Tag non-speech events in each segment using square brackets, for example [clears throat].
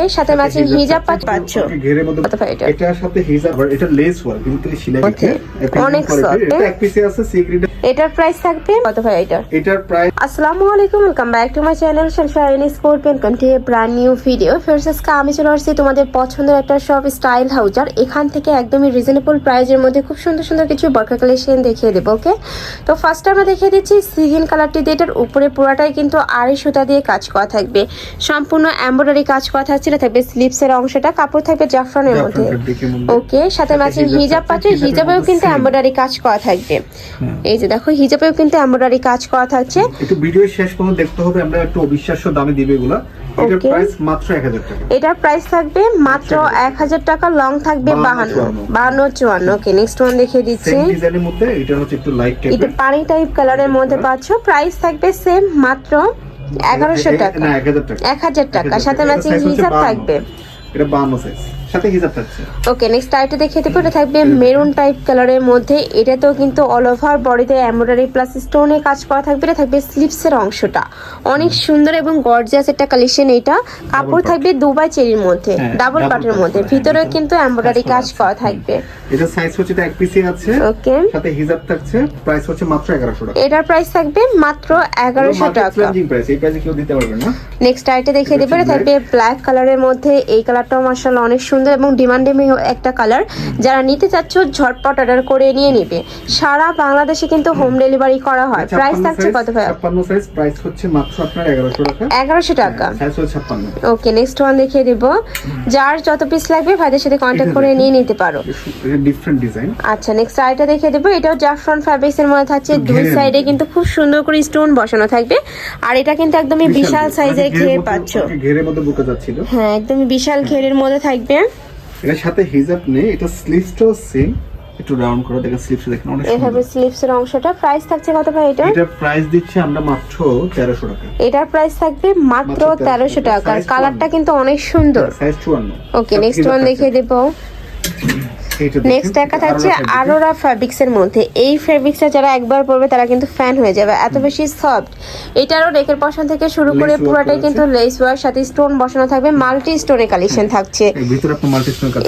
এর সাথে ম্যাচিং হিজাব পাচ্ছ? পাচ্ছ? ঘেরের মধ্যে কত ভাই এটা? এটার সাথে হিজাব আর এটা লেস ওয়ার্ক কিন্তু সেলাই অনেক অনেক soft, এটা হ্যাঁ? এক পিসে আছে সি গ্রেড এটার প্রাইস থাকবে কত ভাই এটা এটার প্রাইস আসসালামু আলাইকুম welcome back to my channel sport brand new video আমি চলে আসছি তোমাদের পছন্দের একটা শপ স্টাইল হাউস আর এখান থেকে একদমই রিজনেবল প্রাইজের মধ্যে খুব সুন্দর সুন্দর কিছু বরকা কালেকশন দেখিয়ে দেবো ওকে? তো ফার্স্ট আমরা দেখিয়ে দিচ্ছি সিগিন কালারটি দিয়ে। এটার উপরে পুরাটাই কিন্তু আড়াই সুতা দিয়ে কাজ করা থাকবে। সম্পূর্ণ এমব্রয়ডারি কাজ করা এটা থাকবে স্লিপসের অংশটা কাপড় থাকবে জাফরানের মধ্যে। দেখে। ওকে সাথে ম্যাচিং হিজাব পাচ্ছে হিজাবেও কিন্তু এমব্রয়ডারি কাজ করা থাকবে। হ্যাঁ। এই যে দেখো হিজাবেও কিন্তু এমব্রয়ডারি কাজ করা থাকছে। একটু ভিডিও শেষ পর্যন্ত দেখতে হবে আমরা একটু অবিশ্বাস্য দামে দিবে এগুলা। এটার প্রাইস মাত্র 1000 টাকা। এটার প্রাইস থাকবে মাত্র এক হাজার টাকা। লং থাকবে বাহান্ন, বাহান্ন। বাহান্ন চুয়ান্ন। ওকে নেক্সট ওয়ান দেখিয়ে দিচ্ছি। সেম ডিজাইনের মধ্যে এটা হচ্ছে একটু লাইট এটা পানি টাইপ কালারের মধ্যে পাচ্ছ। প্রাইস থাকবে সেম মাত্র এগারোশো টাকা। না 1000 টাকা। এক হাজার টাকা 1000 সাথে ম্যাচিং হিসাব থাকবে। এটা 52 সাইজ সাথে হিজাব থাকছে। ওকে নেক্সট আইটা দেখিয়ে দেবো এটা থাকবে মেরুন টাইপ কালারের মধ্যে। এটাতেও কিন্তু অল ওভার বডিতে এমব্রয়ডারি প্লাস স্টোনে কাজ করা থাকবে এটা থাকবে স্লিপসের অংশটা। অনেক সুন্দর এবং গর্জিয়াস একটা কালেকশন এটা কাপড় থাকবে দুবাই চেরির মধ্যে হ্যাঁ, ডাবল পার্টের part মধ্যে। ভিতরে হ্যাঁ, কিন্তু এমব্রয়ডারি কাজ করা থাকবে। এটা সাইজ হচ্ছে এটা এক পিসে আছে ওকে সাথে হিজাব থাকছে প্রাইস হচ্ছে মাত্র 1100 টাকা। এটার প্রাইস থাকবে মাত্র এগারোশো টাকা। প্রাইস এই প্রাইসে কেউ দিতে পারবে না। নেক্সট আইটা দেখিয়ে এটা দেবে এটা থাকবে ব্ল্যাক কালারের মধ্যে। এই কালারটাও মার্শাল্লাহ অনেক সুন্দর এবং ডিমান্ডিং একটা কালার। যারা নিতে চাচ্ছ ঝটপট অর্ডার করে নিয়ে নেবে। সারা বাংলাদেশে কিন্তু হোম ডেলিভারি করা হয়। প্রাইস থাকছে কত ভাই 56 সাইজ প্রাইস হচ্ছে মাত্র আপনার 1100 টাকা। এগারোশো টাকা। সাইজ 56 ওকে নেক্সট ওয়ান দেখিয়ে দিব। যার যত পিস লাগবে ভাইদের সাথে কন্ট্যাক্ট করে নিয়ে নিতে পারো। ডিফারেন্ট ডিজাইন আচ্ছা নেক্সট আইটা দেখিয়ে দেবো। এটাও জাফরান ফ্যাব্রিক্স এর মধ্যে থাকছে। দুই সাইডে কিন্তু খুব সুন্দর করে স্টোন বসানো থাকবে। আর এটা কিন্তু একদমই বিশাল সাইজের ঘের। পাচ্ছ। ঘেরের মধ্যে বুকে যাচ্ছিল। হ্যাঁ একদমই বিশাল ঘেরের মধ্যে থাকবে। এর সাথে হিজাব নেই এটা স্লিভসটাও সেম একটু রাউন্ড করে দেখেন স্লিভস দেখেন অনেক এভাবে সুন্দর। স্লিপস এর অংশটা প্রাইস থাকছে কত ভাই এটা এটার প্রাইস দিচ্ছি আমরা মাত্র 1300 টাকা। এটার প্রাইস থাকবে মাত্র মাত্র তেরোশো। 1300 টাকা কালারটা কিন্তু অনেক সুন্দর। সাইজ 54 ওকে নেক্সট ওয়ান দেখিয়ে দেবো। নেক্সট একটা থাকছে আরোরা ফ্যাব্রিক্স এর মধ্যে। এই ফ্যাব্রিক্সটা যারা একবার পরবে তারা কিন্তু ফ্যান হয়ে যাবে। এত বেশি সফট এটারও নেকের পশন থেকে শুরু করে পুরোটাই কিন্তু লেস ওয়ার সাথে স্টোন বসানো থাকবে। মাল্টি স্টোনের কালেকশন থাকছে।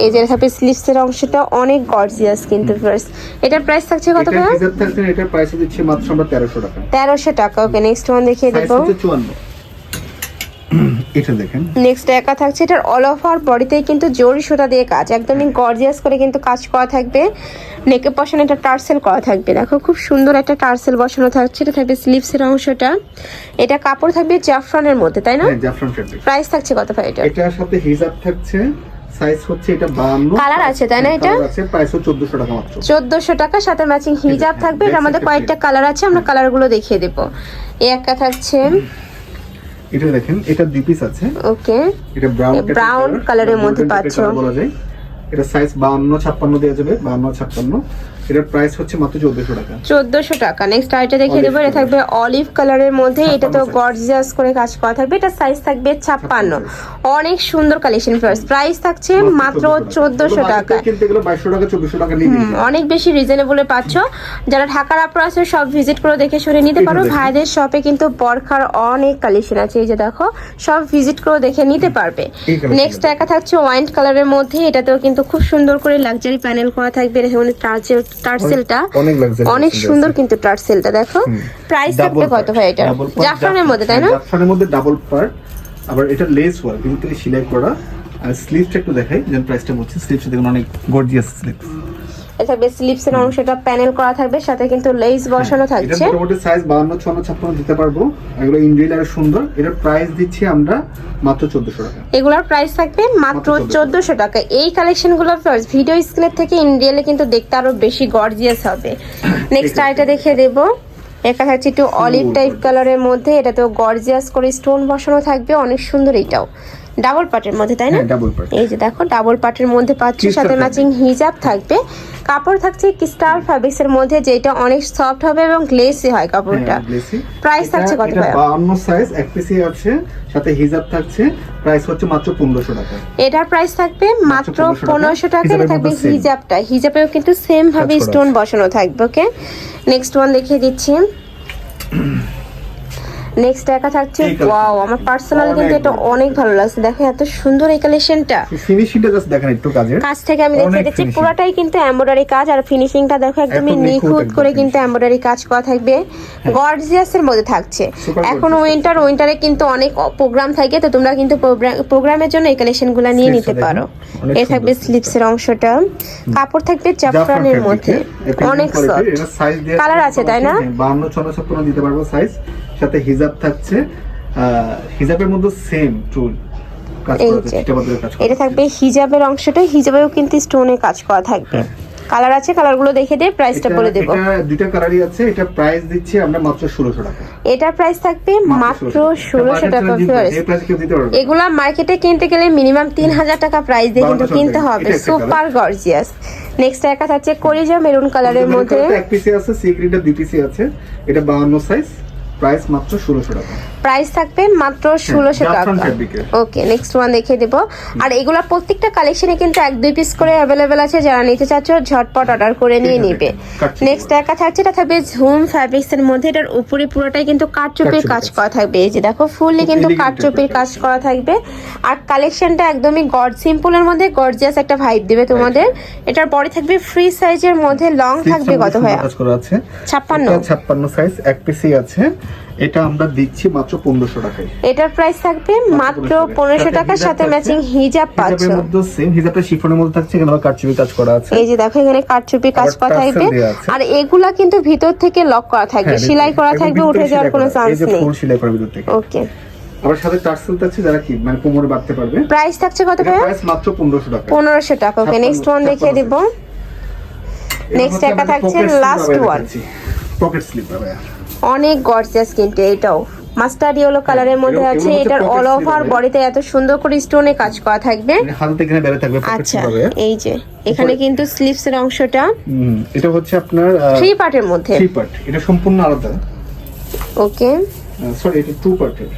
এই যে থাকবে স্লিভস এর অংশটা অনেক গর্জিয়াস কিন্তু ফার্স্ট এটার প্রাইস থাকছে কত ভাই এটার প্রাইস দিচ্ছি মাত্র আমরা 1300 টাকা। তেরোশো টাকা। ওকে নেক্সট ওয়ান দেখিয়ে দেবো। 54 [clears throat] এটা দেখেন। নেক্সট একা থাকছে এটার অল ওভার বডিতেই কিন্তু জরি সুতা দিয়ে কাজ একদমই গর্জিয়াস করে কিন্তু কাজ করা থাকবে। নেকে পশনে একটা টার্সেল করা থাকবে দেখো খুব সুন্দর একটা টার্সেল বসানো থাকছে এটা থাকবে স্লিভসের অংশটা। এটা কাপড় থাকবে জাফরানের মধ্যে তাই না? হ্যাঁ জাফরান ফ্যাব্রিক প্রাইস থাকছে কত ভাই এটা এটার সাথে হিজাব থাকছে সাইজ হচ্ছে এটা 52 কালার আছে, তাই না এটা? আছে প্রাইস 1400 টাকা মাত্র। চোদ্দোশো টাকা সাথে ম্যাচিং হিজাব থাকবে মধ্যে কয়েকটা কালার আছে আমরা কালারগুলো দেখিয়ে দেবো। এই একটা থাকছে। এটা দেখেন এটা দুই পিস আছে। ওকে এটা ব্রাউন ব্রাউন কালারের এর মধ্যে পাচ্ছো। বলা যায়। এটা সাইজ 52 56 দেওয়া যাবে 52 56 এটার প্রাইস হচ্ছে মাত্র 1400 টাকা। চোদ্দোশো টাকা। নেক্সট আইটা দেখিয়ে দেবো এটা থাকবে অলিভ কালারের মধ্যে। এটা তো গর্জিয়াস করে কাজ করা থাকবে। এটা সাইজ থাকবে ছাপ্পান্ন। অনেক সুন্দর কালেকশন ফার্স্ট প্রাইস থাকছে মাত্র চোদ্দোশো টাকা। কিনতে গেলে 2200 টাকা 2400 টাকা অনেক বেশি রিজনেবলে পাচ্ছ। যারা ঢাকার আপনারা আছে সব ভিজিট করে দেখে শুনে নিতে পারো। ভাইদের শপে কিন্তু বরখার অনেক কালেকশন আছে। এই যে দেখো সব ভিজিট করে দেখে নিতে পারবে। নেক্সট একা থাকছে ওয়াইন কালারের মধ্যে। এটাতেও কিন্তু খুব সুন্দর করে লাক্সারি প্যানেল করা থাকবে। এখানে টার্সেল টার্সেলটা। অনেক সুন্দর। কিন্তু টার্সেলটা দেখো। প্রাইস থাকবে কত ভাই এটা? জাফরানের মধ্যে তাই না? জাফরানের মধ্যে ডাবল পার্ট আবার এটা লেস ওয়ার্ক কিন্তু সেলাই করা। আর স্লিভসটা একটু দেখাই যেন প্রাইসটা বলছি স্লিপটা দেখুন অনেক গর্জিয়াস স্লিভস এটা থাকবে স্লিপস এর অংশটা প্যানেল করা থাকবে সাথে কিন্তু লেস বসানো এটা থাকছে। মোটামুটি সাইজ 52 56 56 দিতে পারব। এগুলো ইন্ডিয়াল আর সুন্দর। এটার প্রাইস দিচ্ছি আমরা মাত্র 1400 টাকা। এগুলোর প্রাইস থাকবে মাত্র মাত্র চোদ্দশো টাকা। এই কালেকশনগুলো ফার্স্ট ভিডিও স্ক্রিনের থেকে ইন্ডিয়ালে কিন্তু দেখতে আরও বেশি গর্জিয়াস হবে। নেক্সট। আইটা দেখিয়ে দেবো। একা থাকছে একটু অলিভ টাইপ কালারের মধ্যে এটা তো গর্জিয়াস করে স্টোন বসানো থাকবে অনেক সুন্দর এটাও। ডাবল পার্টের মধ্যে তাই না? হ্যাঁ, double part। এই যে দেখো ডাবল পার্টের মধ্যে পাচ্ছি সাথে ম্যাচিং হিজাব থাকবে। কাপড় থাকছে ক্রিস্টাল ফ্যাব্রিক্স এর মধ্যে যেটা অনেক সফট হবে এবং গ্লেসি হয় কাপড়টা। প্রাইস থাকছে কত ভাইয়া? 52 সাইজ এক পিসি আছে সাথে হিজাব থাকছে প্রাইস হচ্ছে মাত্র 1500 টাকা। এটার প্রাইস থাকবে মাত্র 1500 টাকা। পনেরোশো টাকা এটা থাকবে হিজাবটা। হিজাবেও কিন্তু সেম ভাবে স্টোন বসানো থাকবে ওকে নেক্সট ওয়ান দেখিয়ে দিচ্ছি। নেক্সট একা থাকছে? ওয়াও আমার পার্সোনালি কিন্তু এটা অনেক ভালো। লাগছে। দেখো এত সুন্দর এই কালেকশনটা ফিনিশিংটা জাস্ট দেখেন একটু কাজের। কাজ থেকে আমি অনেক দেখে দিচ্ছি পুরোটাই কিন্তু এমব্রয়ডারি কাজ আর ফিনিশিংটা দেখো একদমই একদম নিখুঁত করে কিন্তু এমব্রয়ডারি কাজ করা থাকবে। গর্জিয়াস এর মধ্যে থাকছে। এখন। উইন্টার উইন্টারে কিন্তু অনেক প্রোগ্রাম থাকে তো তোমরা কিন্তু প্রোগ্রামের জন্য এই কালেকশনগুলো নিয়ে নিতে পারো। এ থাকবে। স্লিপসের অংশটা। কাপড় থাকবে জাফরানের মধ্যে। অনেক সফট Colour আছে, তাই না? 52 56 56 দিতে পারব সাইজ সাথে হিজাব থাকছে হিজাবের মধ্যে সেম চুল এটা থাকবে হিজাবের অংশটা হিজাবেও কিন্তু স্টোনে কাজ করা থাকবে। কালার আছে কালারগুলো দেখে দিয়ে প্রাইসটা বলে দেবো। এটা দুইটা কালারই আছে এটা প্রাইস দিচ্ছি আমরা মাত্র 1600 টাকা। এটার প্রাইস থাকবে মাত্র ষোলোশো টাকা। ভিউয়ার্স। এগুলা মার্কেটে কিনতে গেলে মিনিমাম তিন হাজার টাকা প্রাইস দিয়ে কিন্তু কিনতে হবে। সুপার গর্জিয়াস নেক্সট একা থাকছে করিজা মেরুন কালারের মধ্যে। এক পিসি আছে সি দুই পিসি আছে। এটা 52 সাইজ প্রাইস মাত্র 1600 টাকা। প্রাইস থাকবে মাত্র ষোলোশো টাকা। ওকে নেক্সট ওয়ান দেখিয়ে দেবো। আর এগুলা প্রত্যেকটা কালেকশনে কিন্তু এক দুই পিস করে অ্যাভেলেবেল আছে। যারা নিতে চাচ্ছ ঝটপট অর্ডার করে নিয়ে নিবে। নেক্সট একা থাকছে এটা থাকবে ঝুম ফ্যাব্রিক্স এর মধ্যে। এটার উপরে পুরোটাই কিন্তু কাটচুপির কাজ। করা থাকবে। এই যে দেখো ফুললি কিন্তু কাটচুপির কাজ। করা থাকবে। আর কালেকশনটা একদমই গড সিম্পলের মধ্যে গর্জিয়াস একটা ভাইব দিবে তোমাদের। এটার পরে থাকবে ফ্রি সাইজের মধ্যে। লং থাকবে কত করা ছাপ্পান্ন। 56 সাইজ এক পিসি আছে। এটা আমরা দিচ্ছি মাত্র 1500 টাকায়। এটার প্রাইস থাকবে মাত্র 1500 পনেরোশো টাকার সাথে। ম্যাচিং হিজাব পাচ্ছ। হিজাবের মধ্যে সেম হিজাবটা শিফনের মধ্যে থাকছে এখানে কারচুপি কাজ করা আছে। এই যে দেখো এখানে কাটচুপি কাজ করা থাকবে। আর এগুলা কিন্তু ভিতর থেকে লক করা থাকবে। হ্যাঁ, সেলাই করা থাকবে উঠে যাওয়ার কোনো। চান্স এই যে নেই। ফুল সেলাই করা ভিতর থেকে। ওকে আবার সাথে টার্সেল থাকছে যারা কি মানে কোমরে বাঁধতে পারবে। প্রাইস থাকছে কত ভাইয়া? প্রাইস মাত্র 1500 টাকা। পনেরোশো টাকা। ওকে নেক্সট ওয়ান দেখিয়ে দিব। Next একটা থাকছে last one. পকেট স্লিপ হবে অনেক গর্জিয়াস কিন্তু এটাও। মাস্টার্ড ইয়েলো কালারের মধ্যে আছে এটার অল ওভার বডিতে এত সুন্দর করে স্টোনে কাজ করা থাকবে। হাতে এখানে বেড়ে থাকবে আচ্ছা এই যে এখানে কিন্তু স্লিভস এর অংশটা এটা হচ্ছে আপনার থ্রি পার্টের মধ্যে। থ্রি পার্ট এটা সম্পূর্ণ আলাদা। ওকে সরি এটা টু পার্টের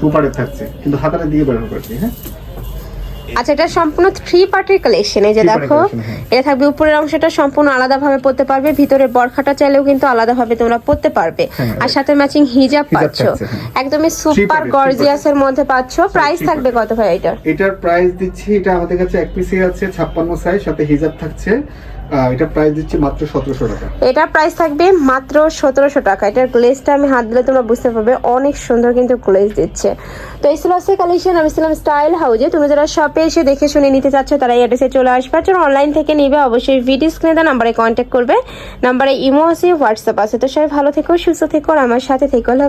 টু পার্টের থাকছে কিন্তু হাতাটা দিয়ে বেরোনো পারছি হ্যাঁ? আচ্ছা এটা সম্পূর্ণ থ্রি পার্টের কালেকশন এই যে দেখো হ্যাঁ। এটা থাকবে উপরের অংশটা সম্পূর্ণ আলাদাভাবে পড়তে পারবে ভিতরে বরখাটা চাইলেও কিন্তু আলাদাভাবে তোমরা পড়তে পারবে। হ্যাঁ, আর সাথে ম্যাচিং হিজাব পাচ্ছ। হ্যাঁ। একদমই সুপার গর্জিয়াস এর মধ্যে পাচ্ছ। প্রাইস থাকবে কত ভাই এটা এটার প্রাইস দিচ্ছি এটা আমাদের কাছে এক পিসি আছে ছাপ্পান্ন সাইজ সাথে হিজাব থাকছে। এটা প্রাইস দিচ্ছি মাত্র সতেরোশো টাকা। এটা প্রাইস থাকবে মাত্র সতেরোশো টাকা। এটার গ্লেজটা আমি হাত দিলে তোমরা বুঝতে পারবে, অনেক সুন্দর কিন্তু গ্লেজ দিচ্ছে। তো এই ছিল আজকে কালেকশন আমি ছিলাম স্টাইল হাউজে তুমি যারা শপে এসে দেখে শুনে নিতে চাচ্ছ, তারা এই অ্যাড্রেসে চলে আসবে। যারা অনলাইন থেকে নিবে, অবশ্যই ভিডিও স্ক্রিনে দেওয়া নাম্বারে কন্ট্যাক্ট করবে। নাম্বারে ইমো আছে হোয়াটসঅ্যাপ আছে। তো সবাই ভালো থেকো, সুস্থ থেকো, আর আমার সাথে থেকো। আল্লাহ